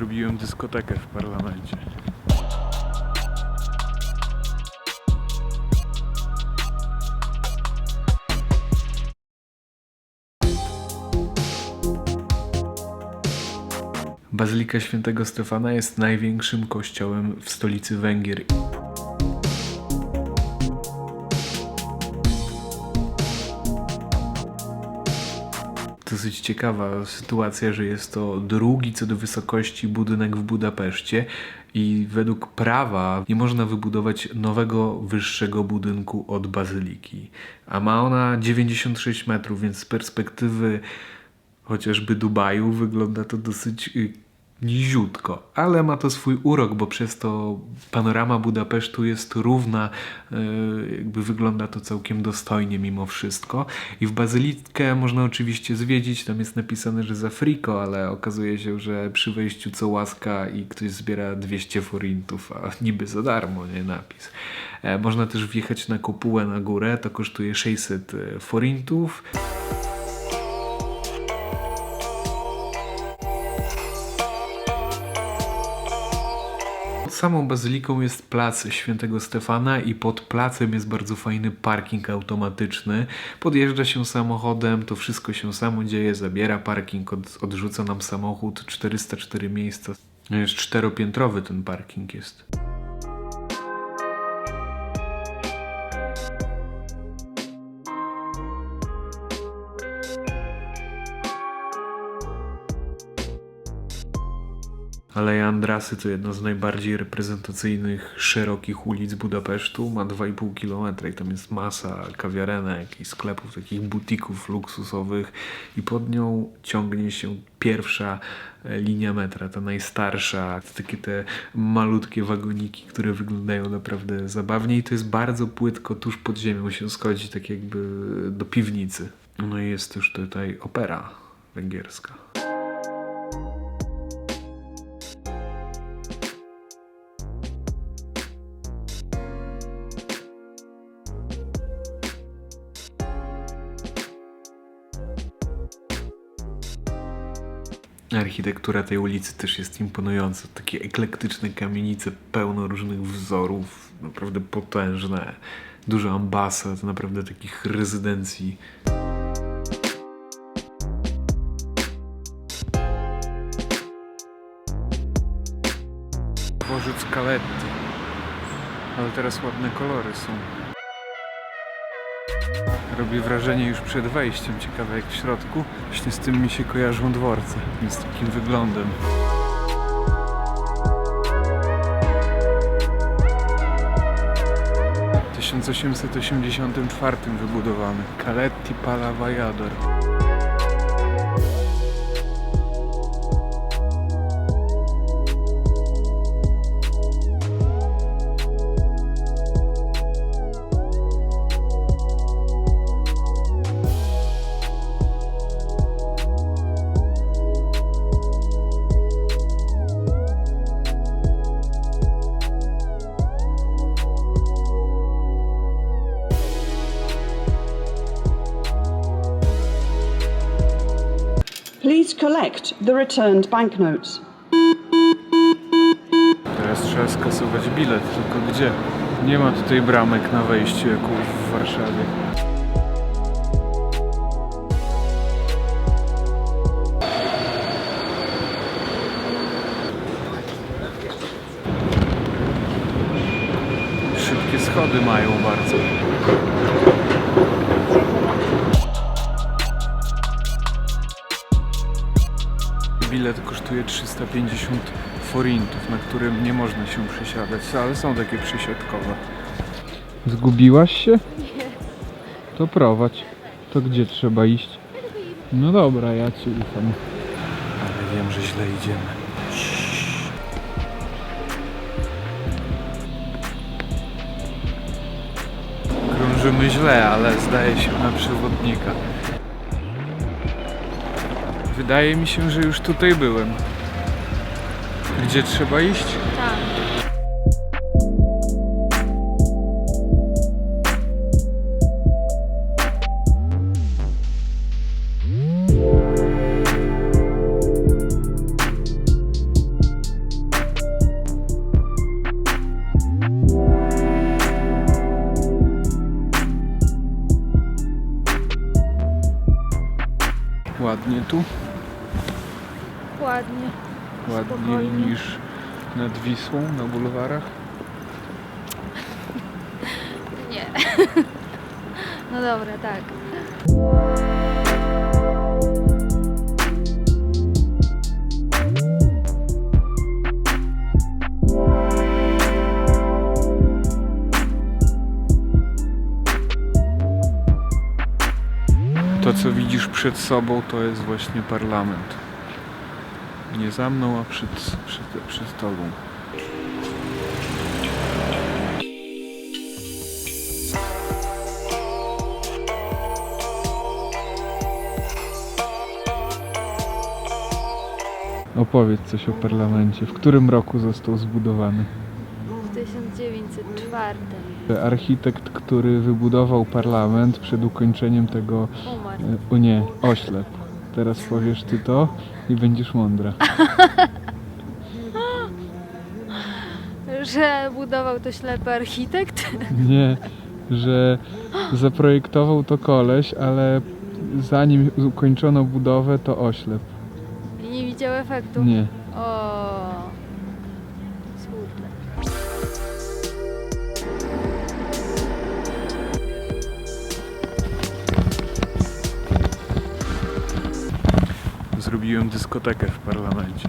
zrobiłem dyskotekę w parlamencie. Bazylika Świętego Stefana jest największym kościołem w stolicy Węgier. Dosyć ciekawa sytuacja, że jest to drugi co do wysokości budynek w Budapeszcie i według prawa nie można wybudować nowego, wyższego budynku od bazyliki. A ma ona 96 metrów, więc z perspektywy chociażby Dubaju wygląda to dosyć y, niziutko, ale ma to swój urok, bo przez to panorama Budapesztu jest równa, y, jakby wygląda to całkiem dostojnie mimo wszystko. I w bazylikę można oczywiście zwiedzić, tam jest napisane, że za friko, ale okazuje się, że przy wejściu co łaska i ktoś zbiera 200 forintów, a niby za darmo, nie napis. E, Można też wjechać na kopułę na górę, to kosztuje 600 forintów. Samą bazyliką jest plac Świętego Stefana i pod placem jest bardzo fajny parking automatyczny. Podjeżdża się samochodem, to wszystko się samo dzieje, zabiera parking, od, odrzuca nam samochód, 404 miejsca. Jest czteropiętrowy ten parking jest. Aleja Andrasy to jedna z najbardziej reprezentacyjnych, szerokich ulic Budapesztu. Ma 2,5 km i tam jest masa kawiarenek i sklepów, takich butików luksusowych i pod nią ciągnie się pierwsza e, linia metra, ta najstarsza. Takie te malutkie wagoniki, które wyglądają naprawdę zabawnie i to jest bardzo płytko, tuż pod ziemią się schodzi, tak jakby do piwnicy. No i jest też tutaj opera węgierska. Architektura tej ulicy też jest imponująca. Takie eklektyczne kamienice, pełno różnych wzorów, naprawdę potężne. Dużo ambasad, naprawdę takich rezydencji. Dworzec Caletti. Ale teraz ładne kolory są. Robi wrażenie już przed wejściem. Ciekawe jak w środku. Właśnie z tym mi się kojarzą dworce. Z takim wyglądem. W 1884 wybudowany. Caletti Pala Vallador. Collect the returned banknotes. Teraz trzeba skasować bilet, tylko gdzie? Nie ma tutaj bramek na wejściu jak w Warszawie. Szybkie schody mają bardzo. Bilet kosztuje 350 forintów, na którym nie można się przesiadać, ale są takie przesiadkowe. Zgubiłaś się? Nie. To prowadź. To gdzie trzeba iść? No dobra, ja ci ufam. Ale wiem, że źle idziemy. Krążymy źle, ale zdaje się na przewodnika. Wydaje mi się, że już tutaj byłem. Gdzie trzeba iść? Tak. Ładnie tu. Ładnie. Ładniej Spokojnie. niż nad Wisłą na bulwarach. Nie. No dobra, tak. To, co widzisz przed sobą, to jest właśnie parlament. Nie za mną, a przed, przed, przed tobą. Opowiedz coś o parlamencie. W którym roku został zbudowany? W 1904 Architekt, który wybudował parlament przed ukończeniem tego umarł. E, O nie, oślep. Teraz powiesz ty to i będziesz mądra. Że budował to ślepy architekt? Nie, że zaprojektował to koleś, ale zanim ukończono budowę, to oślep. I nie widział efektu? Nie. O. Zrobiłem dyskotekę w parlamencie.